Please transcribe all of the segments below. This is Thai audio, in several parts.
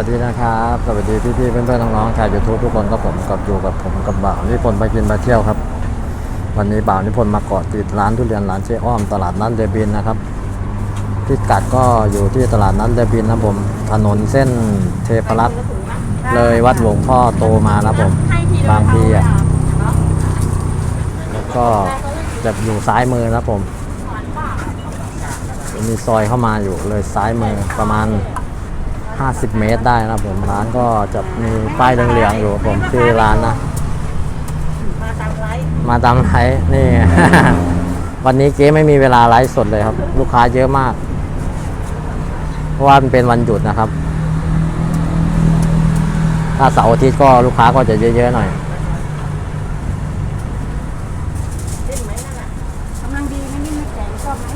วัสดีนะครับ สวัสดีพี่ๆเพื่อนๆน้องๆชาวยูทูบทุกคนก็ผมกับอยู่กับผมกับบ่าวนิพนธ์ไปกินไปเที่ยวครับ วันนี้บ่าวนิพนธ์มาเกาะติดร้านทุเรียนร้านเจ๊อ้อมตลาดนัดเดบินนะครับพิกัดก็อยู่ที่ตลาดนัดเดบินนะผมถนนเส้นเทพรัตน์เลยวัดหลวงพ่อโตมานะผมบางพีอะแล้วก็จะอยู่ซ้ายมือนะผมมีซอยเข้ามาอยู่เลยซ้ายมือประมาณ 50 เมตรได้นะผมร้านก็จะมีป้ายเหลืองๆอยู่ผมชื่อร้านนะ มาตามไลฟ์มาตามไลฟ์นี่ วันนี้เจ๊ไม่มีเวลาไลฟ์สดเลยครับ ลูกค้าเยอะมาก เพราะว่ามันเป็นวันหยุดนะครับ ถ้าเสาร์อาทิตย์ก็ลูกค้าก็จะเยอะๆหน่อย เล่นไหมนั่นน่ะกำลังดีไม่นิ่มไม่แข็งชอบไหม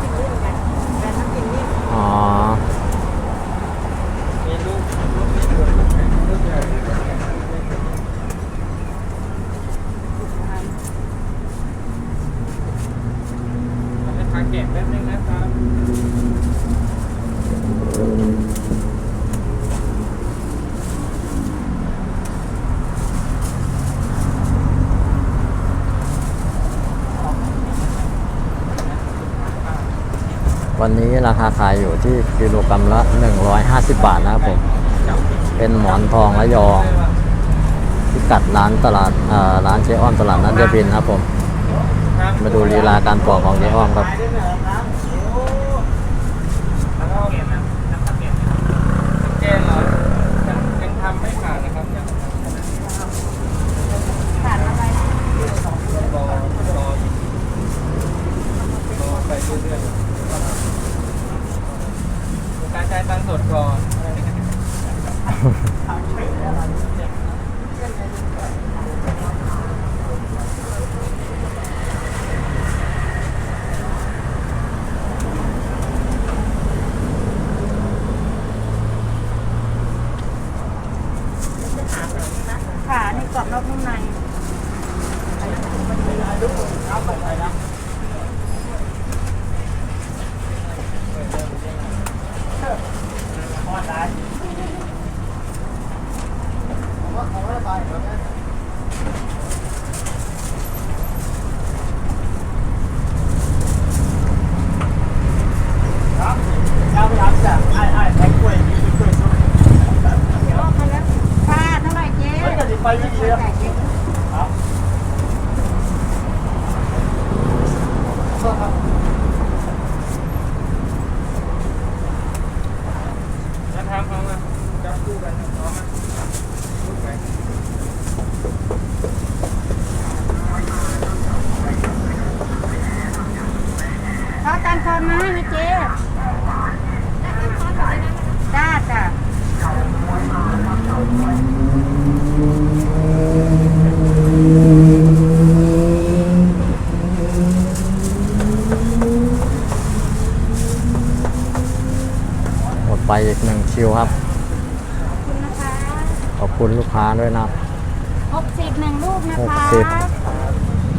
กินเรื่องกันแต่ถ้ากินนี่ อ๋อ ทางเก็บแป๊บนึงนะครับ วันนี้ราคาขายอยู่ที่กิโลกรัมละ 150 บาทนะครับผม เป็นหมอนทองระยองพิกัดร้านตลาดร้านเจ๊อ้อมตลาดนัดเยบินนะครับผม มาดูลีลาการปอกของเจ๊อ้อมครับ ลูกนะคะหกสิบ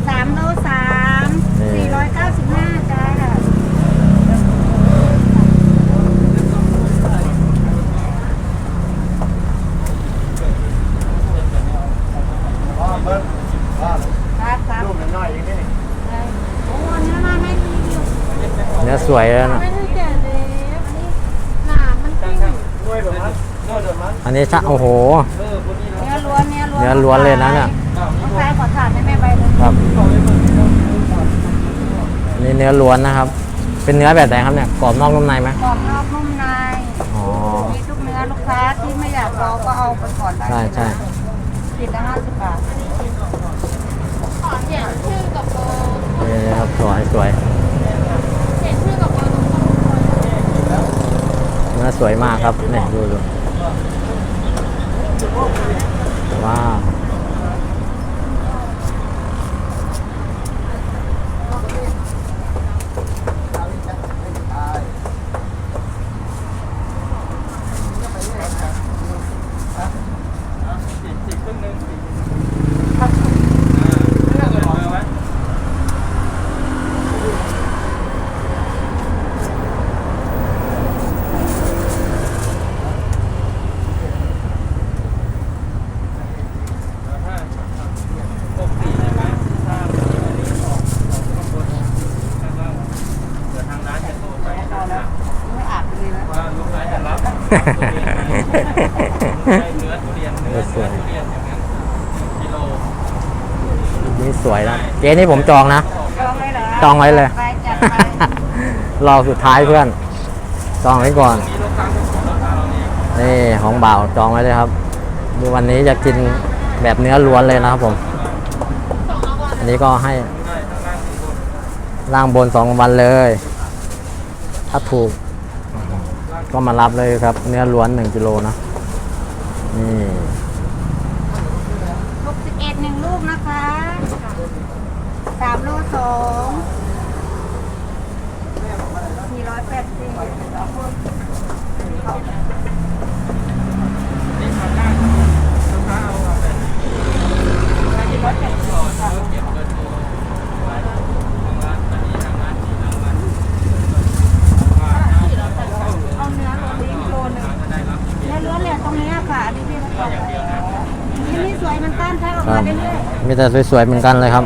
สามโลสามนี่สี่ร้อยเก้าสิบห้าจ้าครับครับลูกน้อยอย่างนี้โอ้เนื้อมาไม่ดีอยู่เนื้อสวยแล้วนะไม่ได้แก่เลยอันนี้หนามันช่าปิ้งงช่างด้วยแบบนั้นด้วยแบบนั้นอันนี้ชะโอ้โหเออคนนี้เนื้อล้วนเนื้อล้วนเนื้อล้วนเลยนะเนี่ย ลูกชายขอถามให้แม่ใบเลยครับอันนี้เนื้อล้วนนะครับ เป็นเนื้อแบบไหนครับเนี่ย กรอบนอกนุ่มในไหมกรอบนอกนุ่มในอ๋อ มีทุกเนื้อลูกค้าที่ไม่อยากรอก็เอาไปก่อนได้ใช่ใช่ขีดละห้าสิบบาทขอเขียนชื่อกับเบอร์นี่นะครับสวยสวยเขียนชื่อกับเบอร์ทุกคนเนื้อสวยมากครับนี่ดูดู เจ๊นี่ผมจองนะ จองเลยเหรอจองไว้เลย ไปจัดไป รอสุดท้ายเพื่อน จองไว้ก่อนนี้ลูกค้าเป็นของลูกค้าเราเองนี่ของบ่าวจองไว้เลยครับ ดูวันนี้จะกินแบบเนื้อล้วนเลยนะครับผม อันนี้ก็ให้ได้ทั้งล่างทั้งบนล่างบนสองวันเลย ถ้าถูก ก็มารับเลยครับ เนื้อล้วนหนึ่งกิโลนะนี่ หกสิบเอ็ดหนึ่งลูกนะคะ สามโลสองสี่ร้อยแปดสิบนี่ทำได้ลูกค้าเอาเอาไปที่วัดเก็บก่อนแล้วเก็บเงินโทรไว้ทางร้านอันนี้ทางร้านที่ทางร้านมานะเอาเนื้อโลนี้โลหนึงจะได้รับเนื้อล้วนเลยตรงนี้อะค่ะอันนี้พี่มาบอกอย่างเดียวนะนี่นี่สวยมันต้านถ้าออกครัมาบเรื่อยมีแต่สวยๆเหมือนกันเลยครับ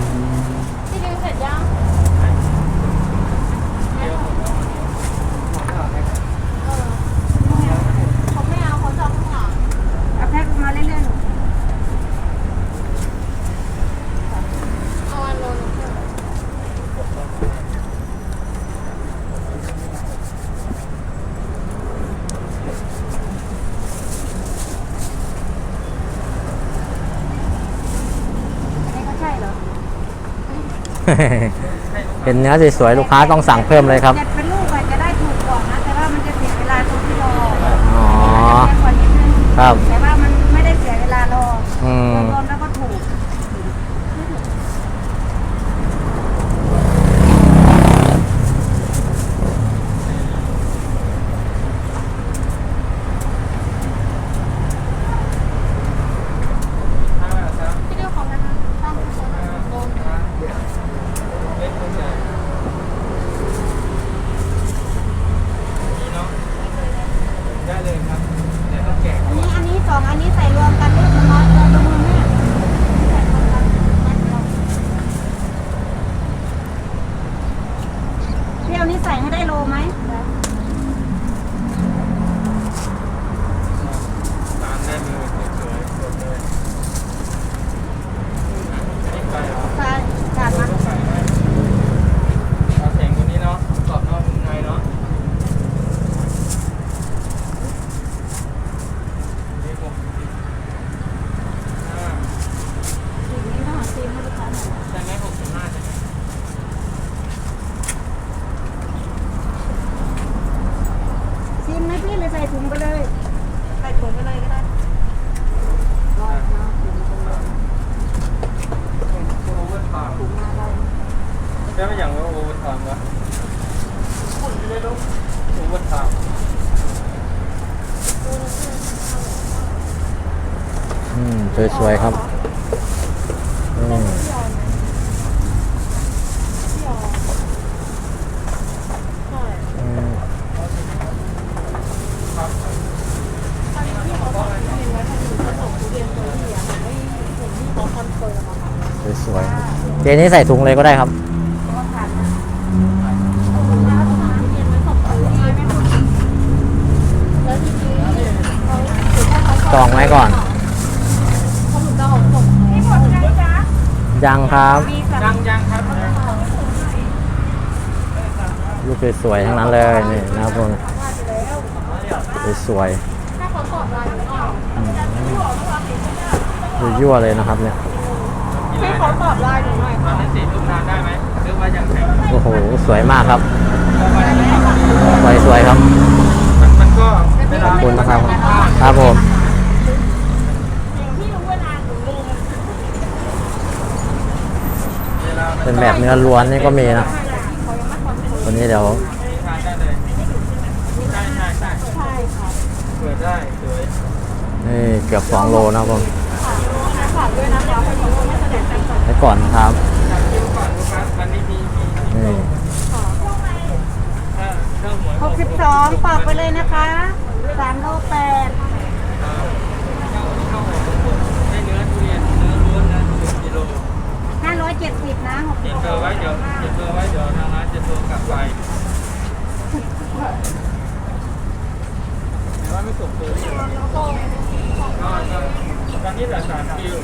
ที่ดึงเสร็จยังเออเขาไม่เอาเขาจองข้างหลัง ๆเอาแพ็คออกมาเรื่อยๆหนู เอาอันโลนึง อันนี้ก็ใช่เหรอ เห็นเนื้อสวยๆลูกค้าต้องสั่งเพิ่มเลยครับจะเป็นลูกอะจะได้ถูกกว่านะ แต่ว่ามันจะเสียเวลาตรงที่รออ๋อแพงกว่านิดนึงครับ แต่ว่ามันไม่ได้เสียเวลารอ อืม รวมๆแล้วก็ถูก ถ้าถ้า ที่ดึงของนั้นนะตั้งโซนโลนึง เล็กคนใหญ่นี่เนาะได้เลยครับเดี๋ยวต้องแกะ อันนี้อันนี้สองอันนี้ใส่รวมกันลูกมันน้อยเกินตรงมือแม่พี่เอานี้ใส่ให้ได้โลไหม ตามได้มือสวยๆสดเลยนี่ไปเหรอ ใช่จานมา ต้องใส่ไหมเอาแสงตัวนี้เนาะกรอบนอกนุ่มในเนาะนี่หกสิบห้า สีนี้ต้องหาซีมให้ลูกค้าหน่อย ใช่ไหมหกสิบห้าใช่ไหม ซีมไหมพี่เลยใส่ถุงไปเลย ใส่ถุงไปเลยก็ได้ร้อยเนาะถุงไปเลย โอเวอร์ไทม์ ถุงมาได้ ใช่ไหมอย่างว่าโอเวอร์ไทม์วะพูดไม่รู้โอเวอร์ไทม์ อืมสวยๆครับอืม ใช่ อืม ตอนนี้ที่เขาบอกว่าเห็นไว้ทางหนูผสมทุเรียนตัวที่อะไม่เห็นที่เขาคอนเฟิร์ มอะค่ะสวยๆเจนี้ใส่ถุงเลยก็ได้ครับ ก็ผ่านนะ เอาคุณย่าทำทุเรียนไว้สองตัวที่ไม่พูดแล้วทีนี้เขาถือว่าเขา จองไว้ก่อน เขาหนูจะเอาส่ง นี่หมดยังจ๊ะ ยังครับมีสายัมงยังครับลูกสวยๆทั้งนั้นเลยนี่นะครับผมสวยถ้าเขาตอบไลน์หนูออกๆยั่วๆเลยนะครับเนี่ยให้เขาตอบไลน์หนูหน่อยตอนนั้นสีลูกทานได้ไหมหรือว่ายังแข็งโอ้โห สวยมากครับเพราะว่าอันนี้สวยๆครับมันมันก็เวขลาอบคุณนะครับครับผม พี่รู้เวลาหนูลืม เป็นแบบเนื้อล้วนนี่ก็มีนะวันนี้เดี๋ยวทานได้เลยใช่ใช่ใช่เปิดได้สวยนี่เกือบสองโลนะผมฝากด้วยนะคะพอดีว่าไม่แสดงการจ่ายไว้ก่อนครับอยากกินก่อนลูกค้าวันนี้มีมีมีนี่ถ้าเครื่องหมวยหกสิบสองปอกไปเลยนะคะสามโลแปด ร้อเจ็ดสิบนะหเบอร์ไว้เดี๋ยวเจ็ดเบอร์ไว้เดี๋ยวทางร้านจะโทรกลับไปแต่ว่าไม่ส่งเบอร์ที่ร้านตอนนี้เหลือสามคิว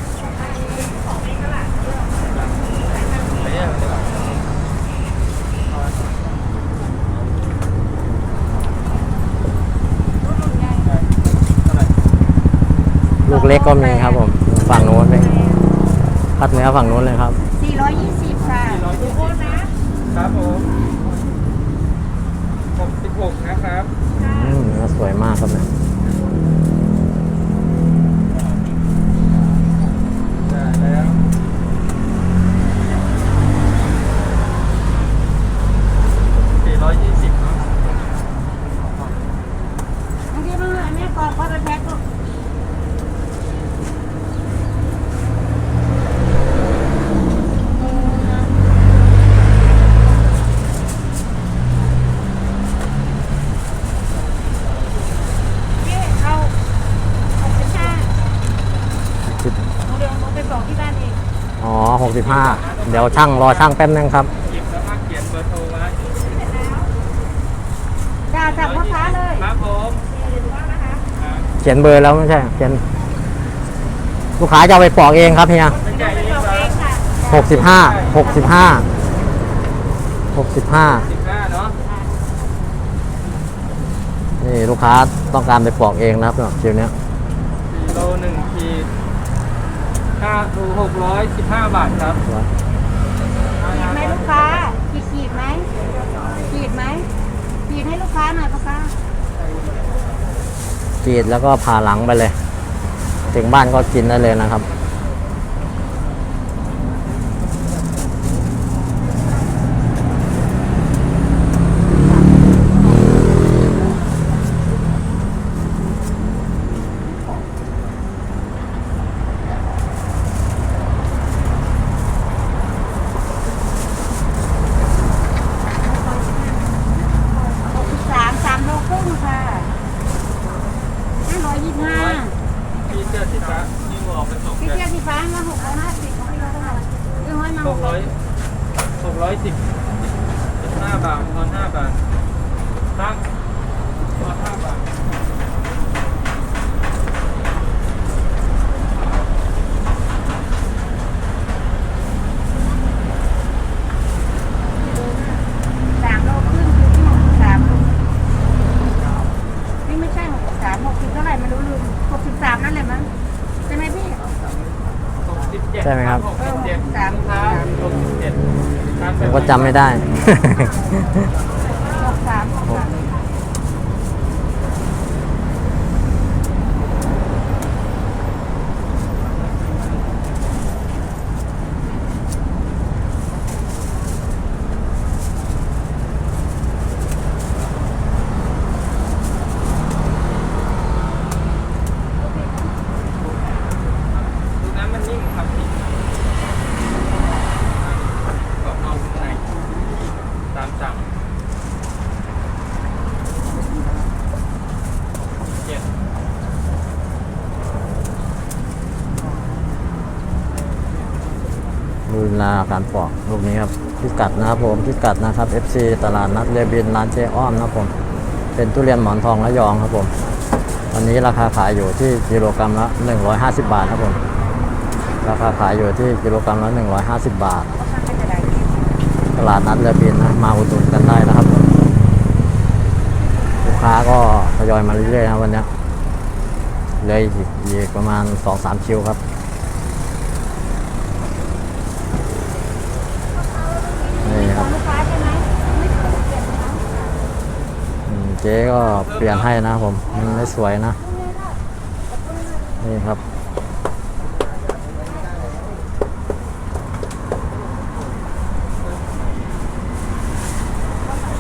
ไปเยอะไปเยอะลูกเล็กก็มีครับผมฝั่งโน้นไป ยพัดเนื้อฝั่งโน้นเลยครับ 420 ค่ะสี่ร้อยยี่สิบครับผมหกสิบหกนะครับ อืมเนื้อสวยมากครับเนี่ย 35 เดี๋ยวช่างรอช่างแป๊บนึงครับจ้าจับพ่อค้าเลยครับผมเขียนเบอร์แล้วไม่ใช่เขียนลูกค้าจะไปปลอกเองครับเฮียหกสิบห้าหกสิบห้าหกสิบห้านี่ลูกค้าต้องการไปปลอกเองนะครับเนาะคิวเนี้ยโลหนึ่งขีด ห้าดูหกร้อยสิบห้าบาทครับขีดไหมลูกค้า ขีดขีดไหมขีดไหมขีดให้ลูกค้าหน่อยพ่อค้ากรีดแล้วก็ผ่าหลังไปเลย ถึงบ้านก็กินได้เลยนะครับ หกสิบสามสามโลครึ่งค่ะห้าร้อยยี่สิบห้า พี่เสีฟ้านี่ออกไปส่งพี่เทียบสีฟ้ามาหกร้อยห้าสิบของพี่เราเท่าไหร่พี่ห้อยมาหกร้อยหกร้อยสิบสิบห้าบาทตอนห้าบาทตั้งตอนห้าบาท สามโลครึ่งคือที่หกสิบสามลูกนี่ไม่ใช่หกสิบสามหกสิบเท่าไหร่ไม่รู้ลืมหกสิบสามนั่นแหละมั้งใช่ไหมพี่ หกสิบเจ็ด ใช่ไหมครับหกสิบเจ็ดสามครับหกสิบเจ็ดครับ ผมก็จำไม่ได้ หกสามหกสาม ดูน้ำมันนิ่มครับพี่กรอบนอกข้างในตามสั่งเจ็ด ดูเวลา การปอกลูกนี้ครับพิกัดนะครับผมพิกัดนะครับ FC ตลาดนัดเรบินร้านเจอ้อมนะครับผมเป็นทุเรียนหมอนทองระยองครับผมวันนี้ราคาขายอยู่ที่กิโลกรัมละ 150 บาทครับผมราคาขายอยู่ที่กิโลกรัมละ 150 บาท ตลาดนัดเรบินนะมาอุดหนุนกันได้นะครับลูกค้าก็ทยอยมาเรื่อยๆนะวันนี้เลยอีกประมาณ 2-3 คิวครับ นี่ค ข รั อบ งลูกค้าใช่ไหมไม่เคยเปลี่ยนนะ อืมเจ๊ก็เปลี่ยนให้นะผมมันไม่สวยนะ นี่ครับ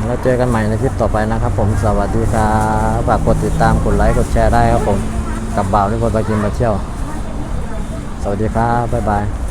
แล้วเจอกันใหม่ในคลิปต่อไปนะครับผมสวัสดีครับฝากกดติดตามกดไลค์กดแชร์ได้ครับผม กับบ่าวนิพนไปกินมาเที่ยว สวัสดีครับ บ๊ายบาย